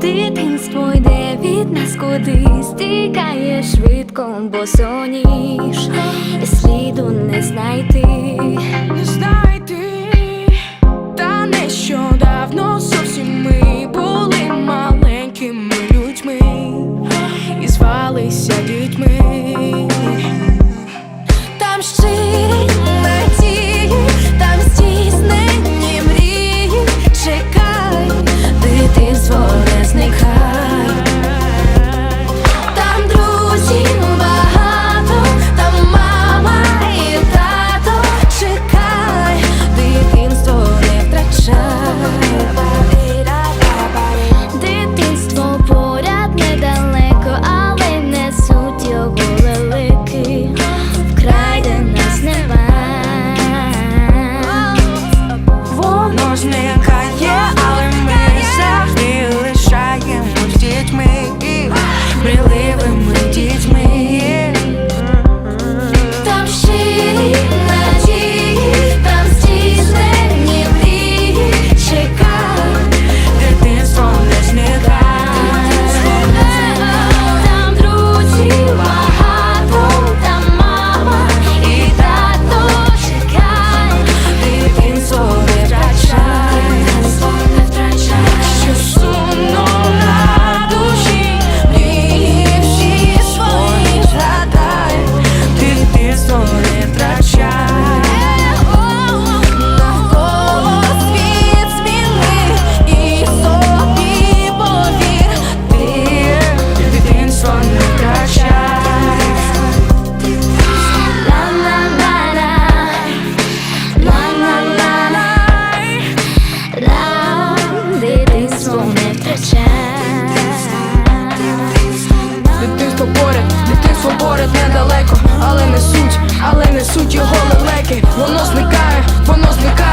Дитинство йде від нас кудись Тікає швидко, бо соніж сліду не знайти. Але не суть його лелеки. Воно зникає, воно зникає,